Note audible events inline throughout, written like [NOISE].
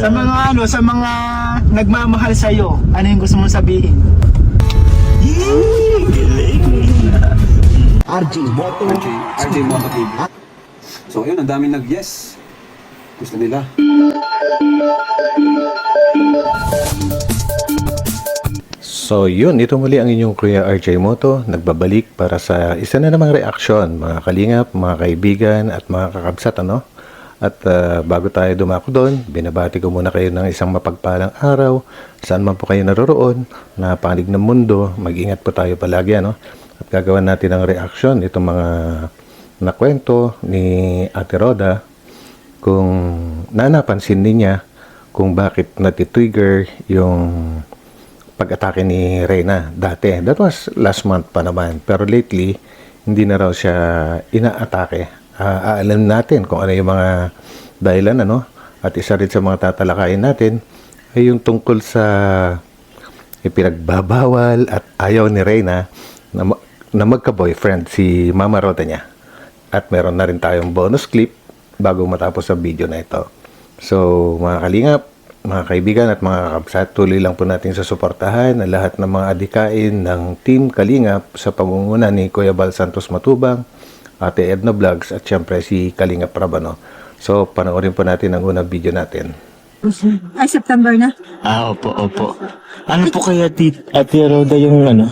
Sa mga ano, sa mga nagmamahal sa iyo, ano yung gusto mong sabihin? RJ Moto. RJ, RJ Moto TV. So ayun, ang daming nag-yes. Gusto nila. So yun, ito muli ang inyong Kuya RJ Moto, nagbabalik para sa isa na namang reaksyon, mga kalingap, mga kaibigan at mga kakabsat ano. At ah, bago tayo dumako doon, binabati ko muna kayo ng isang mapagpalang araw, saan man po kayo naroroon, na ng mundo, mag-ingat po tayo palagi ano. At gagawin natin ang reaksyon itong mga nakwento ni Ate Roda kung nanapansin niya kung bakit natitrigger yung pag-atake ni Reyna dati. That was last month pa naman. Pero lately, hindi na raw siya inaatake. Ah, alam natin kung ano yung mga dahilan, ano? At isa rin sa mga tatalakayin natin ay yung tungkol sa ipinagbabawal at ayaw ni Reyna na, na magka-boyfriend si Mama Roda niya. At meron na rin tayong bonus clip bago matapos ang video na ito. So, mga kalingap, mga kaibigan at mga kakabsat, tuloy lang po natin sa suportahan ang lahat ng mga adikain ng Team Kalingap sa pamumuno ni Kuya Bal Santos Matubang, Ate Edna Vlogs at syempre si Kalingap Rabano. So, panoorin po natin ang unang video natin. Ay, September na. Ah, opo, opo. Ano po kaya tit Ate Roda yung ano,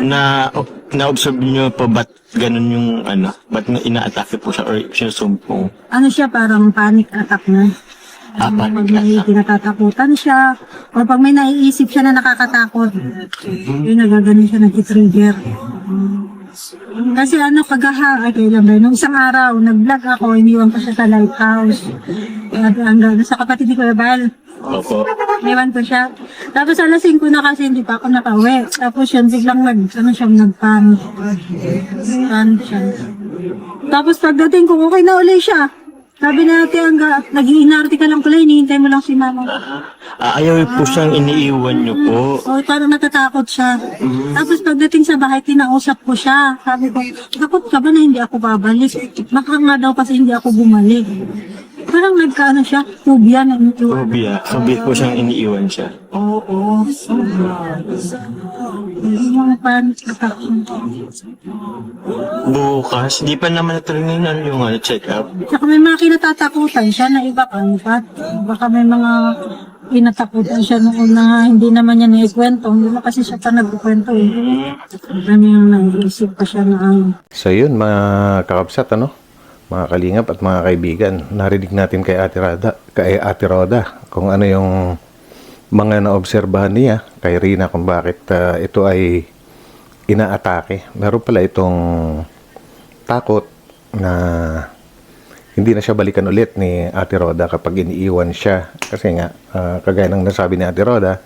na na-observe niyo po ba't ganun yung ano, ba't na inaatake po siya or sinusumpong? Ano siya, parang panic attack na. Ah, Pag panic may attack. kinatatakutan siya, o pag may naiisip siya na nakakatakot, yun nagaganon siya, nag-trigger. Kasi ano, kagaha, ay kailan ba, nung isang araw, nag-vlog ako, iniwan ko siya sa lighthouse. At hanggang sa kapatid ni Kuya Bal, Opo. Iwan ko siya. Tapos alas 5 na kasi hindi pa ako nakauwi. Tapos yun, biglang nag, ano siya, nagpan. Pan siya. Tapos pagdating ko, okay na uli siya. Sabi na natin, hangga, nag-iinarte ka lang pala, hinihintay mo lang si mama. Ah, ayaw po siyang iniiwan niyo po. O, parang natatakot siya. Tapos pagdating sa bahay, tinausap ko siya. Sabi ko, takot ka ba na hindi ako babalik? Baka nga daw kasi hindi ako bumalik. Parang nagkaano siya, phobia na Phobia. Phobia po siyang iniiwan siya. Oo. Yung panic attack. Bukas, di pa naman natuloy na yung ano, check-up. Saka may mga kinatatakutan siya na iba pat. Baka may mga kinatakutan siya noon na hindi naman niya naikwento. Hindi na kasi siya pa nagkwento eh. Marami yung naisip pa siya na ang So yun, mga kakabsat, ano? Mga kalingap at mga kaibigan, narinig natin kay Ate Roda, kay Ate Roda kung ano yung mga naobserbahan niya kay Rina kung bakit ah, ito ay inaatake. Meron pala itong takot na hindi na siya balikan ulit ni Ate Roda kapag iniiwan siya. Kasi nga, ah, kagaya ng nasabi ni Ate Roda,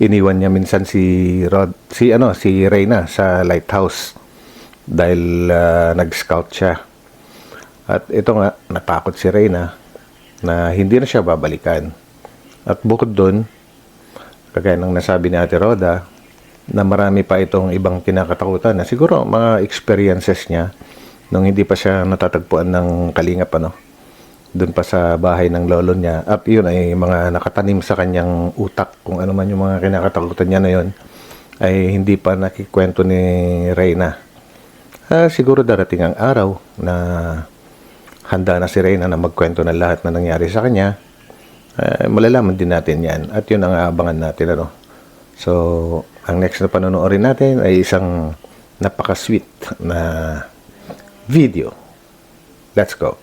iniwan niya minsan si Rod, si ano, si Reyna sa lighthouse dahil ah, nag-scout siya. At ito nga, natakot si Reyna na hindi na siya babalikan. At bukod doon, kagaya ng nasabi ni Ate Roda, na marami pa itong ibang kinakatakutan na siguro mga experiences niya nung hindi pa siya natatagpuan ng kalingap ano doon pa sa bahay ng lolo niya. At yun ay mga nakatanim sa kanyang utak. Kung ano man yung mga kinakatakutan niya na yun ay hindi pa nakikwento ni Reyna. Ah, siguro darating ang araw na handa na si Reyna na magkwento ng lahat na nangyari sa kanya. Eh, malalaman din natin yan. At yun ang aabangan natin. Ano? So, ang next na panonoodin natin ay isang napaka-sweet na video. Let's go.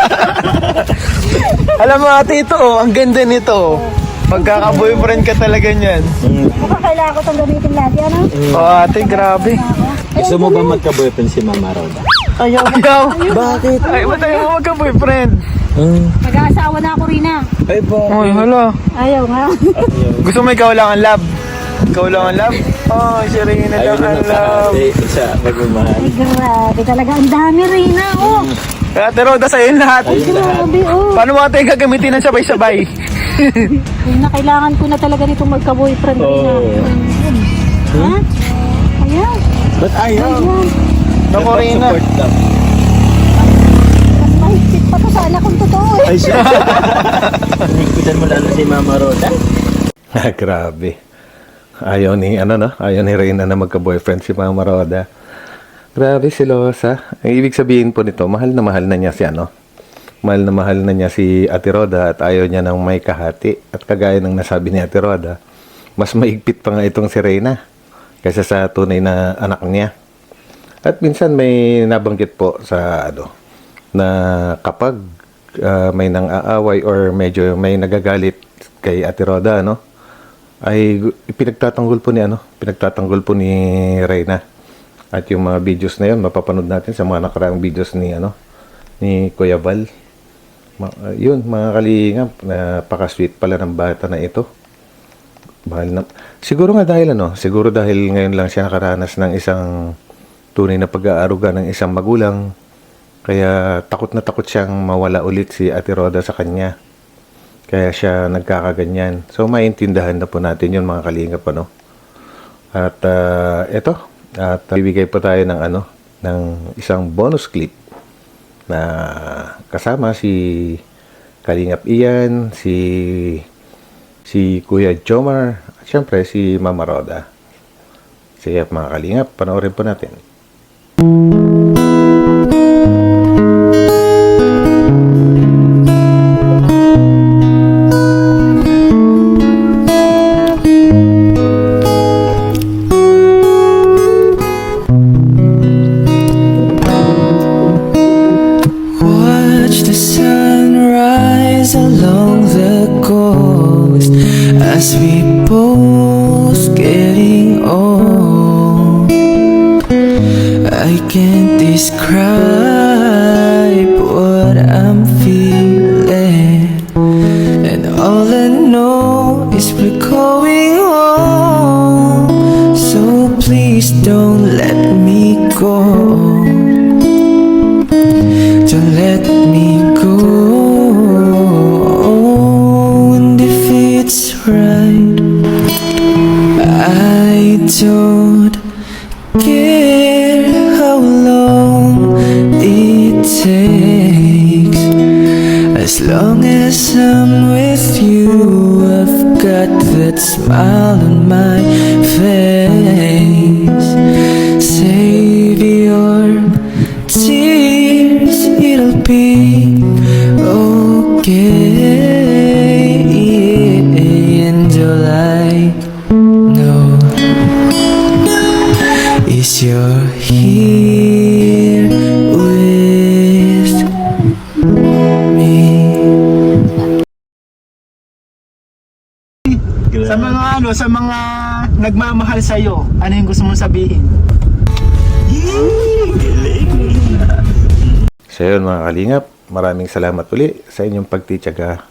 [LAUGHS] Alam mo ate, ito oh, ang ganda nito. Magkaka-boyfriend ka talaga niyan. Baka kailangan ko itong gamitin lagi, ano? Oh ate, grabe. Gusto mo ba magka-boyfriend si Mama Roda? Ayaw. Ayaw. Bakit? Ay, ba't ayaw mo magka-boyfriend? Mag-aasawa na ako rin ah. Ay ba? Ay, hala. Ayaw nga. Gusto mo ikaw lang ang love? Ikaw lang ang love? Oh, si Reyna lang ang love. sa pagmamahal. Ay, grabe talaga. Ang dami rin ah. Oh, Ate Roda, sa'yo lahat. grabe oh. Paano mo ate gagamitin ng sabay-sabay? [LAUGHS] Ay, na kailangan ko na talaga nitong magka-boyfriend rin ah. Ha? Ayan. Ba't ayaw? Ayan. Naku, Reyna. Support lang. Mas mahigpit pa to sa anak kong totoo eh. Ay, siya. [LAUGHS] Nakikitan mo lalo si Mama Roda. Ah, Grabe. Ayaw ni, ano no? Ayaw ni Reyna na magka-boyfriend si Mama Roda. Grabe si Losa. Ang ibig sabihin po nito, mahal na mahal na niya si ano? Mahal na mahal na niya si Ate Roda at ayaw niya ng may kahati. At kagaya ng nasabi ni Ate Roda, mas maigpit pa nga itong si Reyna kaysa sa tunay na anak niya. At minsan may nabanggit po sa ano, na kapag ah, may nang aaway or medyo may nagagalit kay Ate Roda, ano, ay pinagtatanggol po ni ano, pinagtatanggol po ni Reyna. At yung mga videos na yun, mapapanood natin sa mga nakaraang videos ni ano, ni Kuya Val. Ma- uh, yun, mga kalingap, napaka-sweet pala ng bata na ito. Mahal na. Siguro nga dahil ano, siguro dahil ngayon lang siya nakaranas ng isang tunay na pag-aaruga ng isang magulang. Kaya takot na takot siyang mawala ulit si Ate Roda sa kanya. Kaya siya nagkakaganyan. So maintindahan na po natin yun mga kalingap ano. At ah, eto, at uh, bibigay po tayo ng ano, ng isang bonus clip na kasama si Kalingap Ian, si si Kuya Jomar, at syempre si Mama Roda. Sige mga Kalingap, panoorin po natin. Watch as we both getting old. I can't describe what I'm feeling, and all I know is we're going I don't care how long it takes. As long as I'm with you, I've got that smile on my you're here with me. Sa mga ano, sa mga nagmamahal sa'yo, ano yung gusto mong sabihin? So yun mga kalingap, maraming salamat uli sa inyong pagtityaga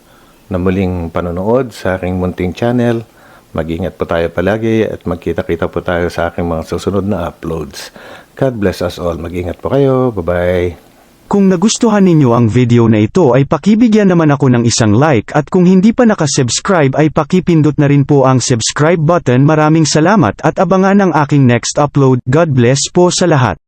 na muling panonood sa aking munting channel. Mag-ingat po tayo palagi at magkita-kita po tayo sa aking mga susunod na uploads. God bless us all. Mag-ingat po kayo. Bye-bye. Kung nagustuhan ninyo ang video na ito ay pakibigyan naman ako ng isang like at kung hindi pa nakasubscribe ay pakipindot na rin po ang subscribe button. Maraming salamat at abangan ang aking next upload. God bless po sa lahat.